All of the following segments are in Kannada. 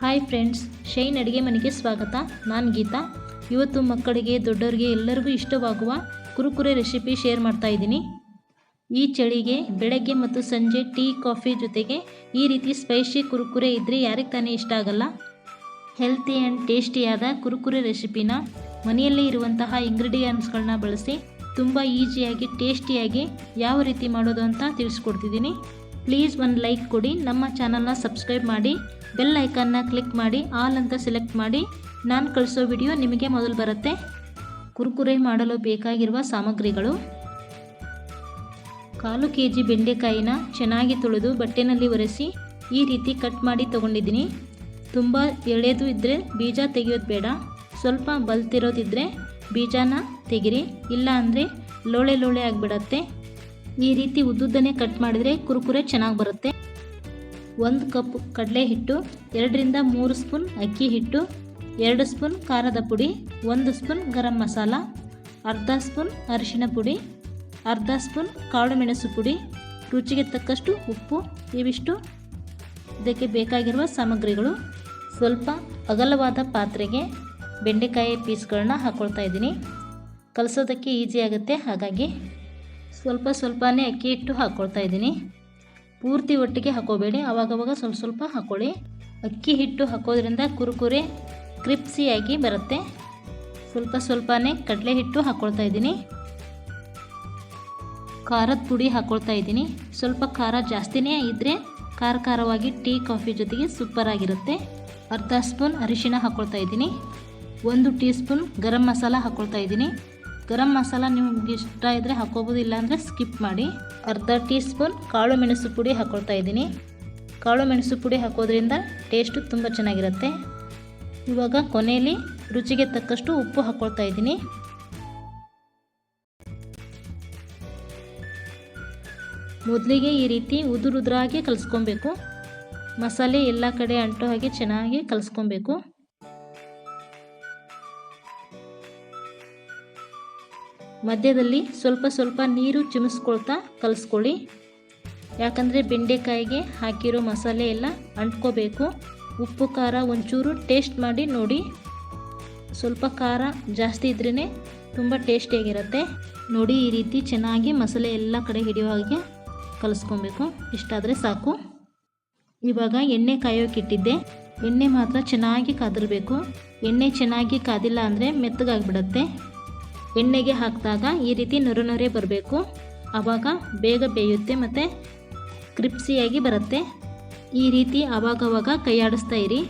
ಹಾಯ್ ಫ್ರೆಂಡ್ಸ್ ಶೈನ್ ಅಡುಗೆ ಮನೆಗೆ ಸ್ವಾಗತ. ನಾನು ಗೀತಾ. ಇವತ್ತು ಮಕ್ಕಳಿಗೆ, ದೊಡ್ಡವರಿಗೆ ಎಲ್ಲರಿಗೂ ಇಷ್ಟವಾಗುವ ಕುರುಕುರೆ ರೆಸಿಪಿ ಶೇರ್ ಮಾಡ್ತಾ ಇದ್ದೀನಿ. ಈ ಚಳಿಗೆ, ಬೆಳಗ್ಗೆ ಮತ್ತು ಸಂಜೆ ಟೀ, ಕಾಫಿ ಜೊತೆಗೆ ಈ ರೀತಿ ಸ್ಪೈಸಿ ಕುರುಕುರೆ ಇದ್ದರೆ ಯಾರಿಗೆ ತಾನೇ ಇಷ್ಟ ಆಗಲ್ಲ. ಹೆಲ್ತಿ ಆ್ಯಂಡ್ ಟೇಸ್ಟಿಯಾದ ಕುರುಕುರೆ ರೆಸಿಪಿನ ಮನೆಯಲ್ಲೇ ಇರುವಂತಹ ಇಂಗ್ರೀಡಿಯೆಂಟ್ಸ್ಗಳನ್ನ ಬಳಸಿ ತುಂಬ ಈಸಿಯಾಗಿ ಟೇಸ್ಟಿಯಾಗಿ ಯಾವ ರೀತಿ ಮಾಡೋದು ಅಂತ ತಿಳಿಸ್ಕೊಡ್ತಿದ್ದೀನಿ. ಪ್ಲೀಸ್ ಒಂದು ಲೈಕ್ ಕೊಡಿ, ನಮ್ಮ ಚಾನಲ್ನ ಸಬ್ಸ್ಕ್ರೈಬ್ ಮಾಡಿ ಬೆಲ್ ಐಕನ್ನ ಕ್ಲಿಕ್ ಮಾಡಿ ಆಲ್ ಅಂತ ಸೆಲೆಕ್ಟ್ ಮಾಡಿ. ನಾನು ಕಳಿಸೋ ವಿಡಿಯೋ ನಿಮಗೆ ಮೊದಲು ಬರುತ್ತೆ. ಕುರುಕುರೆ ಮಾಡಲು ಬೇಕಾಗಿರುವ ಸಾಮಗ್ರಿಗಳು. ಕಾಲು ಕೆ ಜಿ ಬೆಂಡೆಕಾಯಿನ ಚೆನ್ನಾಗಿ ತೊಳೆದು ಬಟ್ಟೆನಲ್ಲಿ ಒರೆಸಿ, ಈ ರೀತಿ ಕಟ್ ಮಾಡಿ ತೊಗೊಂಡಿದ್ದೀನಿ. ತುಂಬ ಎಳೆದು ಇದ್ದರೆ ಬೀಜ ತೆಗೆಯೋದು ಬೇಡ. ಸ್ವಲ್ಪ ಬಲ್ತಿರೋದಿದ್ದರೆ ಬೀಜನ ತೆಗಿರಿ ಇಲ್ಲ ಅಂದರೆ ಲೋಳೆ ಲೋಳೆ ಆಗಿಬಿಡತ್ತೆ. ಈ ರೀತಿ ಉದ್ದುದ್ದನೆ ಕಟ್ ಮಾಡಿದರೆ ಕುರುಕುರೆ ಚೆನ್ನಾಗಿ ಬರುತ್ತೆ. ಒಂದು ಕಪ್ ಕಡಲೆ ಹಿಟ್ಟು, ಎರಡರಿಂದ ಮೂರು ಸ್ಪೂನ್ ಅಕ್ಕಿ ಹಿಟ್ಟು, ಎರಡು ಸ್ಪೂನ್ ಖಾರದ ಪುಡಿ, ಒಂದು ಸ್ಪೂನ್ ಗರಂ ಮಸಾಲ, ಅರ್ಧ ಸ್ಪೂನ್ ಅರಿಶಿನ ಪುಡಿ, ಅರ್ಧ ಸ್ಪೂನ್ ಕಾಳು ಮೆಣಸು ಪುಡಿ, ರುಚಿಗೆ ತಕ್ಕಷ್ಟು ಉಪ್ಪು, ಇವಿಷ್ಟು. ಇದಕ್ಕೆ ಬೇಕಾಗಿರುವ ಸಾಮಗ್ರಿಗಳು. ಸ್ವಲ್ಪ ಅಗಲವಾದ ಪಾತ್ರೆಗೆ ಬೆಂಡೆಕಾಯಿ ಪೀಸ್ಗಳನ್ನ ಹಾಕ್ಕೊಳ್ತಾ ಇದ್ದೀನಿ. ಕಲಸೋದಕ್ಕೆ ಈಸಿ ಆಗುತ್ತೆ, ಹಾಗಾಗಿ. ಸ್ವಲ್ಪ ಸ್ವಲ್ಪನೇ ಅಕ್ಕಿ ಹಿಟ್ಟು ಹಾಕ್ಕೊಳ್ತಾ ಇದ್ದೀನಿ. ಪೂರ್ತಿ ಒಟ್ಟಿಗೆ ಹಾಕೋಬೇಡಿ. ಅವಾಗವಾಗ ಸ್ವಲ್ಪ ಸ್ವಲ್ಪ ಹಾಕ್ಕೊಳ್ಳಿ ಅಕ್ಕಿ ಹಿಟ್ಟು ಹಾಕೋದ್ರಿಂದ ಕುರುಕುರೆ ಕ್ರಿಪ್ಸಿಯಾಗಿ ಬರುತ್ತೆ. ಸ್ವಲ್ಪ ಸ್ವಲ್ಪನೇ ಕಡಲೆ ಹಿಟ್ಟು ಹಾಕ್ಕೊಳ್ತಾ ಇದ್ದೀನಿ. ಖಾರದ ಪುಡಿ ಹಾಕ್ಕೊಳ್ತಾ ಇದ್ದೀನಿ. ಸ್ವಲ್ಪ ಖಾರ ಜಾಸ್ತಿನೇ ಇದ್ದರೆ ಖಾರ ಖಾರವಾಗಿ ಟೀ, ಕಾಫಿ ಜೊತೆಗೆ ಸೂಪರ್ ಆಗಿರುತ್ತೆ. ಅರ್ಧ ಸ್ಪೂನ್ ಅರಿಶಿಣ ಹಾಕ್ಕೊಳ್ತಾ ಇದ್ದೀನಿ. ಒಂದು ಟೀ ಸ್ಪೂನ್ ಗರಂ ಮಸಾಲ ಹಾಕ್ಕೊಳ್ತಾ ಇದ್ದೀನಿ. ಗರಂ ಮಸಾಲ ನಿಮ್ಗೆ ಇಷ್ಟ ಇದ್ದರೆ ಹಾಕೋಬೋದು, ಇಲ್ಲಾಂದರೆ ಸ್ಕಿಪ್ ಮಾಡಿ. ಅರ್ಧ ಟೀ ಸ್ಪೂನ್ ಕಾಳು ಮೆಣಸು ಪುಡಿ ಹಾಕ್ಕೊಳ್ತಾ ಇದ್ದೀನಿ. ಕಾಳು ಮೆಣಸು ಪುಡಿ ಹಾಕೋದ್ರಿಂದ ಟೇಸ್ಟು ತುಂಬ ಚೆನ್ನಾಗಿರುತ್ತೆ. ಇವಾಗ ಕೊನೆಯಲ್ಲಿ ರುಚಿಗೆ ತಕ್ಕಷ್ಟು ಉಪ್ಪು ಹಾಕ್ಕೊಳ್ತಾ ಇದ್ದೀನಿ. ಮೊದಲಿಗೆ ಈ ರೀತಿ ಉದುರುದ್ರಾಗಿ ಕಲಿಸ್ಕೊಬೇಕು. ಮಸಾಲೆ ಎಲ್ಲ ಕಡೆ ಅಂಟೋ ಹಾಗೆ ಚೆನ್ನಾಗಿ ಕಲಿಸ್ಕೊಬೇಕು. ಮಧ್ಯದಲ್ಲಿ ಸ್ವಲ್ಪ ಸ್ವಲ್ಪ ನೀರು ಚಿಮಿಸ್ಕೊಳ್ತಾ ಕಲಿಸ್ಕೊಳ್ಳಿ. ಯಾಕಂದರೆ ಬೆಂಡೆಕಾಯಿಗೆ ಹಾಕಿರೋ ಮಸಾಲೆ ಎಲ್ಲ ಅಂಟ್ಕೋಬೇಕು. ಉಪ್ಪು, ಖಾರ ಒಂಚೂರು ಟೇಸ್ಟ್ ಮಾಡಿ ನೋಡಿ. ಸ್ವಲ್ಪ ಖಾರ ಜಾಸ್ತಿ ಇದ್ರೇ ತುಂಬ ಟೇಸ್ಟಿಯಾಗಿರುತ್ತೆ ನೋಡಿ ಈ ರೀತಿ ಚೆನ್ನಾಗಿ ಮಸಾಲೆ ಎಲ್ಲ ಕಡೆ ಹಿಡಿಯೋ ಹಾಗೆ ಕಲಿಸ್ಕೊಬೇಕು. ಇಷ್ಟಾದರೆ ಸಾಕು. ಇವಾಗ ಎಣ್ಣೆ ಕಾಯೋಕ್ಕಿಟ್ಟಿದ್ದೆ ಎಣ್ಣೆ ಮಾತ್ರ ಚೆನ್ನಾಗಿ ಕಾದಿರಬೇಕು. ಎಣ್ಣೆ ಚೆನ್ನಾಗಿ ಕಾದಿಲ್ಲ ಅಂದರೆ ಮೆತ್ತಗಾಗ್ಬಿಡತ್ತೆ. ಎಣ್ಣೆಗೆ ಹಾಕಿದಾಗ ಈ ರೀತಿ ನೊರೆ ನೊರೆ ಬರಬೇಕು. ಆವಾಗ ಬೇಗ ಬೇಯುತ್ತೆ ಮತ್ತು ಕ್ರಿಪ್ಸಿಯಾಗಿ ಬರುತ್ತೆ. ಈ ರೀತಿ ಆವಾಗವಾಗ ಕೈಯಾಡಿಸ್ತಾ ಇರಿ.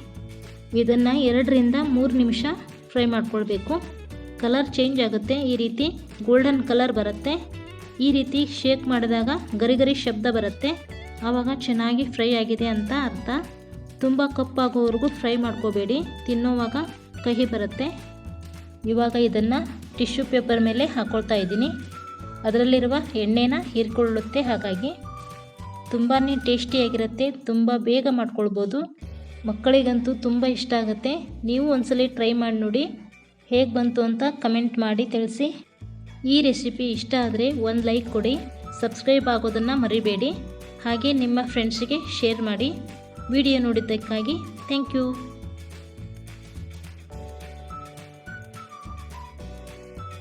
ಇದನ್ನು ಎರಡರಿಂದ ಮೂರು ನಿಮಿಷ ಫ್ರೈ ಮಾಡ್ಕೊಳ್ಬೇಕು. ಕಲರ್ ಚೇಂಜ್ ಆಗುತ್ತೆ. ಈ ರೀತಿ ಗೋಲ್ಡನ್ ಕಲರ್ ಬರುತ್ತೆ. ಈ ರೀತಿ ಶೇಕ್ ಮಾಡಿದಾಗ ಗರಿ ಗರಿ ಶಬ್ದ ಬರುತ್ತೆ. ಆವಾಗ ಚೆನ್ನಾಗಿ ಫ್ರೈ ಆಗಿದೆ ಅಂತ ಅರ್ಥ. ತುಂಬ ಕಪ್ಪಾಗೋವರೆಗೂ ಫ್ರೈ ಮಾಡ್ಕೋಬೇಡಿ. ತಿನ್ನೋವಾಗ ಕಹಿ ಬರುತ್ತೆ. ಇವಾಗ ಇದನ್ನು ಟಿಶ್ಯೂ ಪೇಪರ್ ಮೇಲೆ ಹಾಕ್ಕೊಳ್ತಾ ಇದ್ದೀನಿ. ಅದರಲ್ಲಿರುವ ಎಣ್ಣೆನ ಹೀರ್ಕೊಳ್ಳುತ್ತೆ. ಹಾಗಾಗಿ ತುಂಬಾ ಟೇಸ್ಟಿಯಾಗಿರುತ್ತೆ. ತುಂಬ ಬೇಗ ಮಾಡ್ಕೊಳ್ಬೋದು. ಮಕ್ಕಳಿಗಂತೂ ತುಂಬ ಇಷ್ಟ ಆಗುತ್ತೆ. ನೀವು ಒಂದ್ಸಲಿ ಟ್ರೈ ಮಾಡಿ ನೋಡಿ. ಹೇಗೆ ಬಂತು ಅಂತ ಕಮೆಂಟ್ ಮಾಡಿ ತಿಳಿಸಿ. ಈ ರೆಸಿಪಿ ಇಷ್ಟ ಆದರೆ ಒಂದು ಲೈಕ್ ಕೊಡಿ. ಸಬ್ಸ್ಕ್ರೈಬ್ ಆಗೋದನ್ನು ಮರಿಬೇಡಿ. ಹಾಗೆ ನಿಮ್ಮ ಫ್ರೆಂಡ್ಸಿಗೆ ಶೇರ್ ಮಾಡಿ. ವಿಡಿಯೋ ನೋಡಿದ್ದಕ್ಕಾಗಿ ಥ್ಯಾಂಕ್ ಯು.